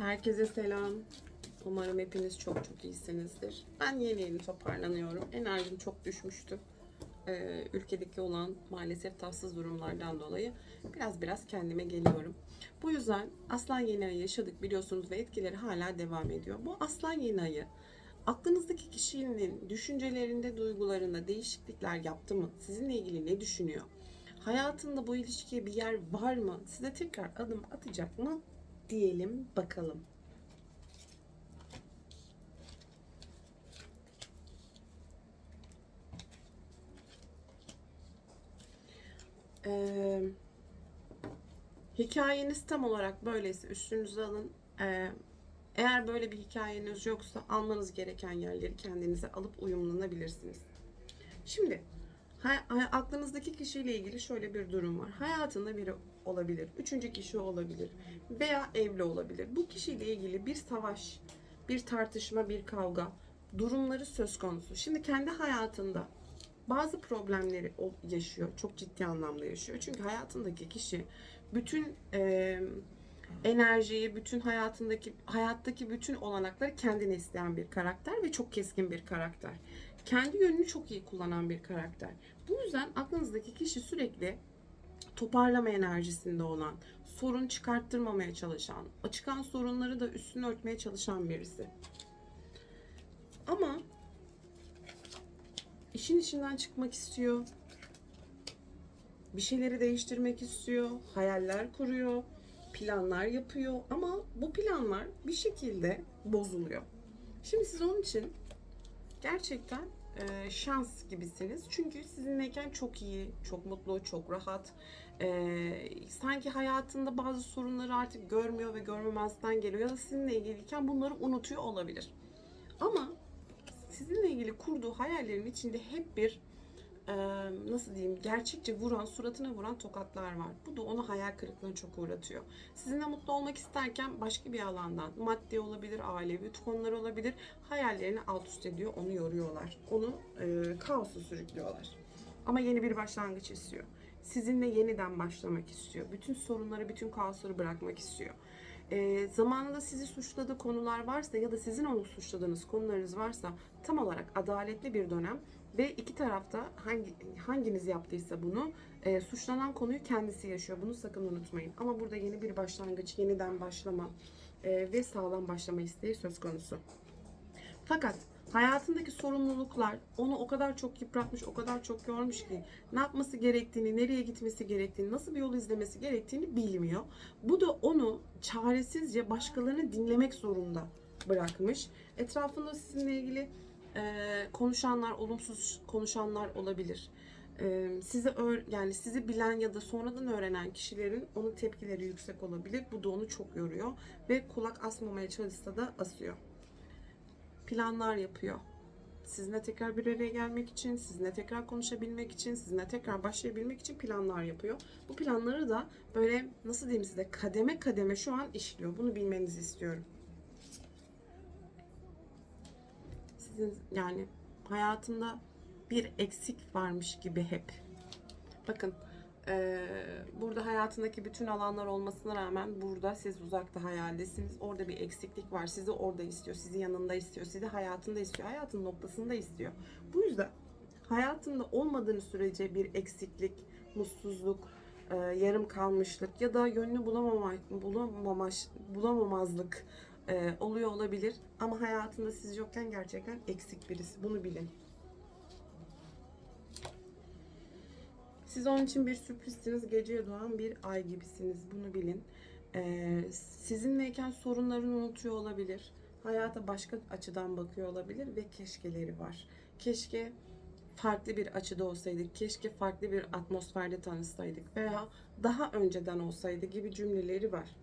Herkese selam. Umarım hepiniz çok çok iyisinizdir. Ben yeni yeni toparlanıyorum. Enerjim çok düşmüştü. Ee, ülkedeki olan maalesef tatsız durumlardan dolayı biraz biraz kendime geliyorum. Bu yüzden Aslan Yeni Ayı yaşadık biliyorsunuz ve etkileri hala devam ediyor. Bu Aslan Yeni Ayı aklınızdaki kişinin düşüncelerinde, duygularında değişiklikler yaptı mı? Sizinle ilgili ne düşünüyor? Hayatında bu ilişkiye bir yer var mı? Size tekrar adım atacak mı? Diyelim bakalım. Ee, hikayeniz tam olarak böyleyse üstünüze alın. Ee, eğer böyle bir hikayeniz yoksa almanız gereken yerleri kendinize alıp uyumlanabilirsiniz. Şimdi aklınızdaki kişiyle ilgili şöyle bir durum var. Hayatında biri olabilir, üçüncü kişi olabilir veya evli olabilir. Bu kişiyle ilgili bir savaş, bir tartışma, bir kavga durumları söz konusu. Şimdi kendi hayatında bazı problemleri yaşıyor. Çok ciddi anlamda yaşıyor. Çünkü hayatındaki kişi bütün e, enerjiyi, bütün hayatındaki hayattaki bütün olanakları kendine isteyen bir karakter ve çok keskin bir karakter. Kendi yönünü çok iyi kullanan bir karakter. Bu yüzden aklınızdaki kişi sürekli toparlama enerjisinde olan, sorun çıkarttırmamaya çalışan, çıkan sorunları da üstünü örtmeye çalışan birisi. Ama işin içinden çıkmak istiyor. Bir şeyleri değiştirmek istiyor, hayaller kuruyor, planlar yapıyor ama bu planlar bir şekilde bozuluyor. Şimdi siz onun için gerçekten e, şans gibisiniz. Çünkü sizinleyken çok iyi, çok mutlu, çok rahat. E, sanki hayatında bazı sorunları artık görmüyor ve görmemezden geliyor ya da sizinle ilgiliyken bunları unutuyor olabilir. Ama sizinle ilgili kurduğu hayallerin içinde hep bir nasıl diyeyim gerçekçe vuran, suratına vuran tokatlar var. Bu da onu hayal kırıklığına çok uğratıyor. Sizinle mutlu olmak isterken başka bir alandan, maddi olabilir, ailevi konular olabilir, hayallerini alt üst ediyor, onu yoruyorlar. Onu e, kaosu sürüklüyorlar. Ama yeni bir başlangıç istiyor. Sizinle yeniden başlamak istiyor. Bütün sorunları, bütün kaosları bırakmak istiyor. E, zamanında sizi suçladığı konular varsa ya da sizin onu suçladığınız konularınız varsa tam olarak adaletli bir dönem ve iki tarafta hangi hanginiz yaptıysa bunu e, suçlanan konuyu kendisi yaşıyor. Bunu sakın unutmayın. Ama burada yeni bir başlangıç, yeniden başlama e, ve sağlam başlama isteği söz konusu. Fakat hayatındaki sorumluluklar onu o kadar çok yıpratmış, o kadar çok yormuş ki ne yapması gerektiğini, nereye gitmesi gerektiğini, nasıl bir yol izlemesi gerektiğini bilmiyor. Bu da onu çaresizce başkalarını dinlemek zorunda bırakmış. Etrafında sizinle ilgili e, konuşanlar, olumsuz konuşanlar olabilir. E, sizi öğ- yani sizi bilen ya da sonradan öğrenen kişilerin onun tepkileri yüksek olabilir. Bu da onu çok yoruyor ve kulak asmamaya çalışsa da asıyor planlar yapıyor. Sizinle tekrar bir araya gelmek için, sizinle tekrar konuşabilmek için, sizinle tekrar başlayabilmek için planlar yapıyor. Bu planları da böyle nasıl diyeyim size kademe kademe şu an işliyor. Bunu bilmenizi istiyorum. Sizin yani hayatında bir eksik varmış gibi hep. Bakın eee, burada hayatındaki bütün alanlar olmasına rağmen burada siz uzakta hayaldesiniz. Orada bir eksiklik var. Sizi orada istiyor. Sizi yanında istiyor. Sizi hayatında istiyor. Hayatın noktasında istiyor. Bu yüzden hayatında olmadığınız sürece bir eksiklik, mutsuzluk, eee, yarım kalmışlık ya da yönünü bulamama, bulamamaş, bulamamazlık eee, oluyor olabilir. Ama hayatında siz yokken gerçekten eksik birisi. Bunu bilin. Siz onun için bir sürprizsiniz. Geceye doğan bir ay gibisiniz. Bunu bilin. Ee, sizinleyken sorunlarını unutuyor olabilir. Hayata başka açıdan bakıyor olabilir ve keşkeleri var. Keşke farklı bir açıda olsaydık. Keşke farklı bir atmosferde tanışsaydık veya daha önceden olsaydı gibi cümleleri var.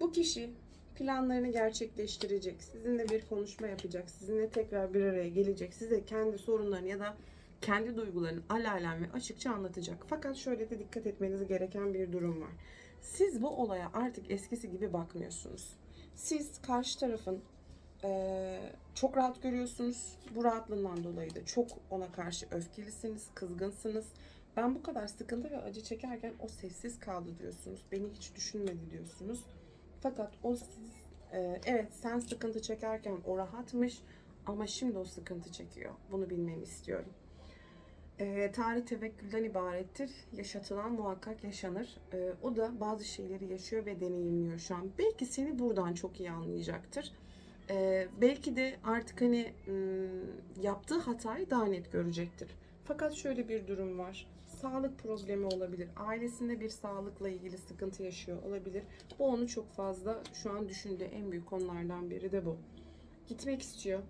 Bu kişi planlarını gerçekleştirecek. Sizinle bir konuşma yapacak. Sizinle tekrar bir araya gelecek. Size kendi sorunlarını ya da kendi duygularını alalen ve açıkça anlatacak. Fakat şöyle de dikkat etmeniz gereken bir durum var. Siz bu olaya artık eskisi gibi bakmıyorsunuz. Siz karşı tarafın eee, çok rahat görüyorsunuz. Bu rahatlığından dolayı da çok ona karşı öfkelisiniz, kızgınsınız. Ben bu kadar sıkıntı ve acı çekerken o sessiz kaldı diyorsunuz. Beni hiç düşünmedi diyorsunuz. Fakat o Ee, evet sen sıkıntı çekerken o rahatmış ama şimdi o sıkıntı çekiyor. Bunu bilmeni istiyorum. Ee, tarih tevekkülden ibarettir. Yaşatılan muhakkak yaşanır. Ee, o da bazı şeyleri yaşıyor ve deneyimliyor şu an. Belki seni buradan çok iyi anlayacaktır. Ee, belki de artık hani yaptığı hatayı daha net görecektir. Fakat şöyle bir durum var. Sağlık problemi olabilir. Ailesinde bir sağlıkla ilgili sıkıntı yaşıyor olabilir. Bu onu çok fazla şu an düşündüğü en büyük konulardan biri de bu. Gitmek istiyor.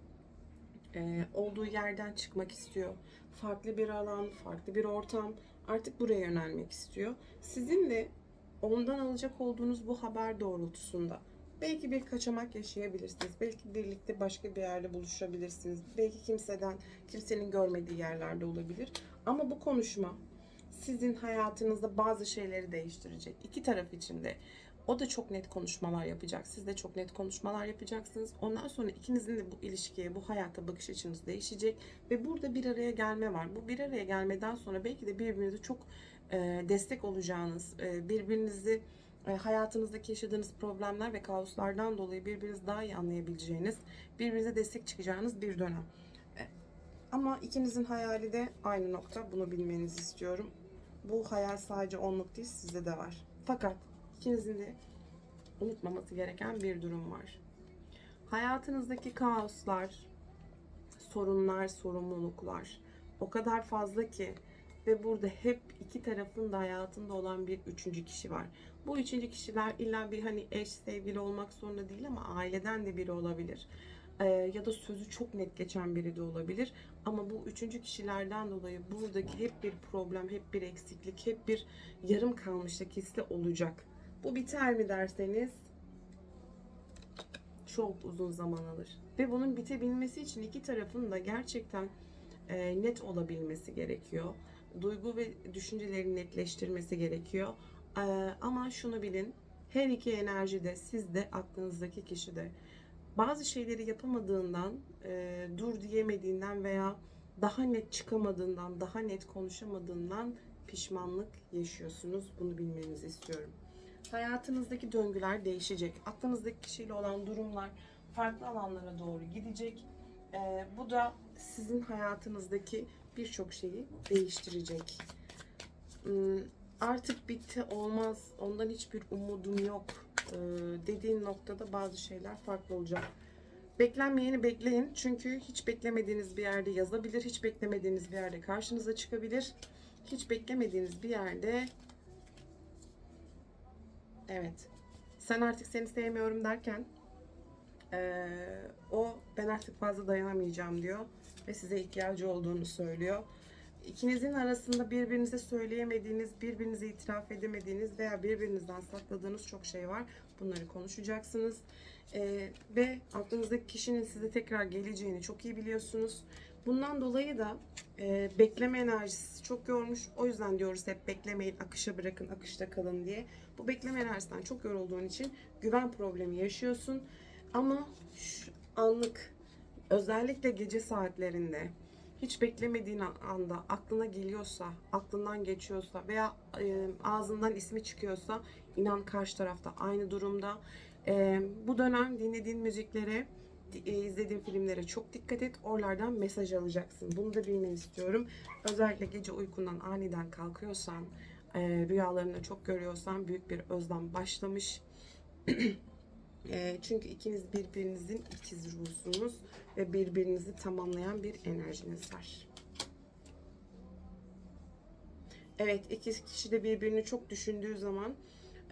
Ee, olduğu yerden çıkmak istiyor. Farklı bir alan, farklı bir ortam. Artık buraya yönelmek istiyor. Sizin de ondan alacak olduğunuz bu haber doğrultusunda belki bir kaçamak yaşayabilirsiniz. Belki birlikte başka bir yerde buluşabilirsiniz. Belki kimseden, kimsenin görmediği yerlerde olabilir. Ama bu konuşma sizin hayatınızda bazı şeyleri değiştirecek. İki taraf için de. O da çok net konuşmalar yapacak. Siz de çok net konuşmalar yapacaksınız. Ondan sonra ikinizin de bu ilişkiye, bu hayata bakış açınız değişecek. Ve burada bir araya gelme var. Bu bir araya gelmeden sonra belki de birbirinize çok e, destek olacağınız, e, birbirinizi e, hayatınızdaki yaşadığınız problemler ve kaoslardan dolayı birbirinizi daha iyi anlayabileceğiniz, birbirinize destek çıkacağınız bir dönem. Ama ikinizin hayali de aynı nokta. Bunu bilmenizi istiyorum. Bu hayal sadece onluk değil, sizde de var. Fakat ikinizin de unutmaması gereken bir durum var. Hayatınızdaki kaoslar, sorunlar, sorumluluklar o kadar fazla ki ve burada hep iki tarafın da hayatında olan bir üçüncü kişi var. Bu üçüncü kişiler illa bir hani eş, sevgili olmak zorunda değil ama aileden de biri olabilir. Ee, ya da sözü çok net geçen biri de olabilir. Ama bu üçüncü kişilerden dolayı buradaki hep bir problem, hep bir eksiklik, hep bir yarım kalmışlık hissi olacak. Bu biter mi derseniz çok uzun zaman alır. Ve bunun bitebilmesi için iki tarafın da gerçekten e, net olabilmesi gerekiyor. Duygu ve düşünceleri netleştirmesi gerekiyor. E, ama şunu bilin, her iki enerji de siz de aklınızdaki kişi de bazı şeyleri yapamadığından, e, dur diyemediğinden veya daha net çıkamadığından, daha net konuşamadığından pişmanlık yaşıyorsunuz. Bunu bilmenizi istiyorum. Hayatınızdaki döngüler değişecek. Aklınızdaki kişiyle olan durumlar farklı alanlara doğru gidecek. Ee, bu da sizin hayatınızdaki birçok şeyi değiştirecek. Hmm, Artık bitti olmaz, ondan hiçbir umudum yok dediğin noktada bazı şeyler farklı olacak. Beklenmeyeni bekleyin çünkü hiç beklemediğiniz bir yerde yazabilir, hiç beklemediğiniz bir yerde karşınıza çıkabilir. Hiç beklemediğiniz bir yerde Evet. Sen artık seni sevmiyorum derken eee, o ben artık fazla dayanamayacağım diyor ve size ihtiyacı olduğunu söylüyor. İkinizin arasında birbirinize söyleyemediğiniz, birbirinize itiraf edemediğiniz veya birbirinizden sakladığınız çok şey var. Bunları konuşacaksınız. Eee, ve aklınızdaki kişinin size tekrar geleceğini çok iyi biliyorsunuz. Bundan dolayı da e, bekleme enerjisi çok yormuş. O yüzden diyoruz hep beklemeyin, akışa bırakın, akışta kalın diye. Bu bekleme enerjisinden çok yorulduğun için güven problemi yaşıyorsun. Ama şu anlık, özellikle gece saatlerinde hiç beklemediğin anda aklına geliyorsa, aklından geçiyorsa veya e, ağzından ismi çıkıyorsa inan karşı tarafta aynı durumda. E, bu dönem dinlediğin müziklere e, izlediğin filmlere çok dikkat et. Oralardan mesaj alacaksın. Bunu da bilmeni istiyorum. Özellikle gece uykundan aniden kalkıyorsan, e, rüyalarını çok görüyorsan büyük bir özlem başlamış. E, çünkü ikiniz birbirinizin ikiz ruhsunuz ve birbirinizi tamamlayan bir enerjiniz var. Evet, iki kişi de birbirini çok düşündüğü zaman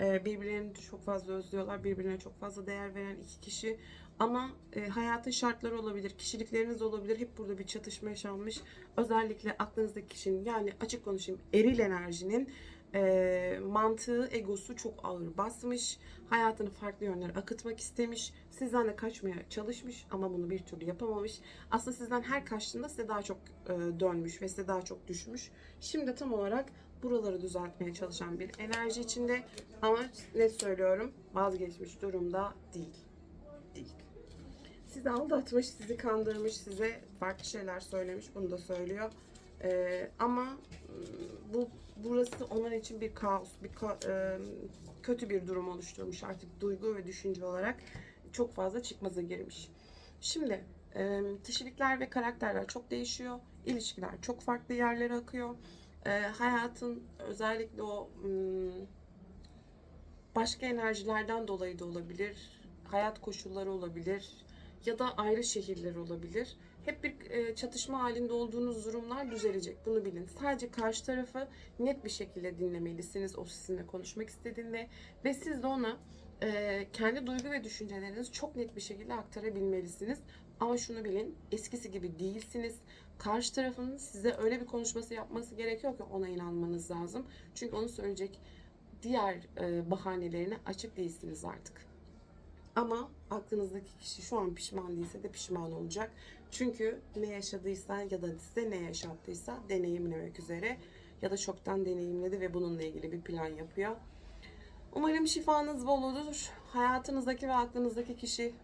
e, birbirlerini çok fazla özlüyorlar. Birbirine çok fazla değer veren iki kişi. Ama e, hayatın şartları olabilir, kişilikleriniz olabilir. Hep burada bir çatışma yaşanmış. Özellikle aklınızdaki kişinin yani açık konuşayım eril enerjinin e, mantığı, egosu çok ağır basmış. Hayatını farklı yönlere akıtmak istemiş. Sizden de kaçmaya çalışmış ama bunu bir türlü yapamamış. Aslında sizden her kaçtığında size daha çok e, dönmüş ve size daha çok düşmüş. Şimdi tam olarak buraları düzeltmeye çalışan bir enerji içinde ama net söylüyorum vazgeçmiş durumda değil. Değil. Sizi aldatmış, sizi kandırmış, size farklı şeyler söylemiş. Bunu da söylüyor. Ee, ama bu burası onun için bir kaos, bir ka- e, kötü bir durum oluşturmuş artık duygu ve düşünce olarak. çok fazla çıkmaza girmiş. Şimdi e, kişilikler ve karakterler çok değişiyor. İlişkiler çok farklı yerlere akıyor. E, hayatın özellikle o hmm, başka enerjilerden dolayı da olabilir. Hayat koşulları olabilir. Ya da ayrı şehirler olabilir. Hep bir e, çatışma halinde olduğunuz durumlar düzelecek. Bunu bilin. Sadece karşı tarafı net bir şekilde dinlemelisiniz. O sizinle konuşmak istediğinde. Ve siz de ona e, kendi duygu ve düşüncelerinizi çok net bir şekilde aktarabilmelisiniz. Ama şunu bilin, eskisi gibi değilsiniz. Karşı tarafın size öyle bir konuşması yapması gerekiyor ki ona inanmanız lazım. Çünkü onu söyleyecek diğer e, bahanelerine açık değilsiniz artık. Ama aklınızdaki kişi şu an pişman değilse de pişman olacak. Çünkü ne yaşadıysa ya da size ne yaşattıysa deneyimlemek üzere ya da çoktan deneyimledi ve bununla ilgili bir plan yapıyor. Umarım şifanız bol olur. Hayatınızdaki ve aklınızdaki kişi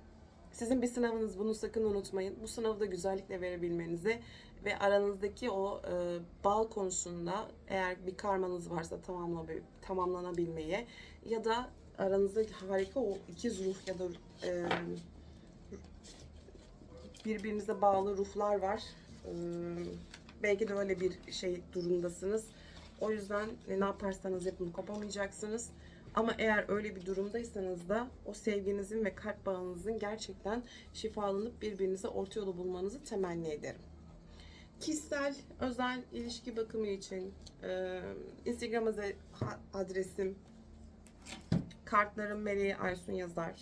sizin bir sınavınız. Bunu sakın unutmayın. Bu sınavı da güzellikle verebilmenize ve aranızdaki o e, bağ konusunda eğer bir karmanız varsa tamamla, tamamlanabilmeye ya da aranızda harika o ikiz ruh ya da e, birbirinize bağlı ruhlar var. E, belki de öyle bir şey durumdasınız. O yüzden ne yaparsanız yapın kopamayacaksınız. Ama eğer öyle bir durumdaysanız da o sevginizin ve kalp bağınızın gerçekten şifalanıp birbirinize orta yolu bulmanızı temenni ederim. Kişisel, özel ilişki bakımı için e, Instagram adresim kartlarım Meleği Aysun yazar.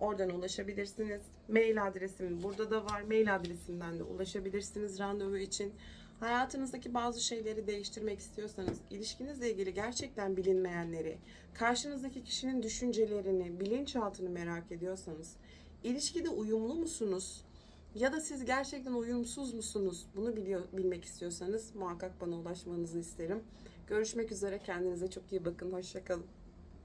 Oradan ulaşabilirsiniz. Mail adresim burada da var. Mail adresinden de ulaşabilirsiniz randevu için. Hayatınızdaki bazı şeyleri değiştirmek istiyorsanız, ilişkinizle ilgili gerçekten bilinmeyenleri, karşınızdaki kişinin düşüncelerini, bilinçaltını merak ediyorsanız, ilişkide uyumlu musunuz? Ya da siz gerçekten uyumsuz musunuz? Bunu biliyor, bilmek istiyorsanız muhakkak bana ulaşmanızı isterim. Görüşmek üzere. Kendinize çok iyi bakın. Hoşçakalın.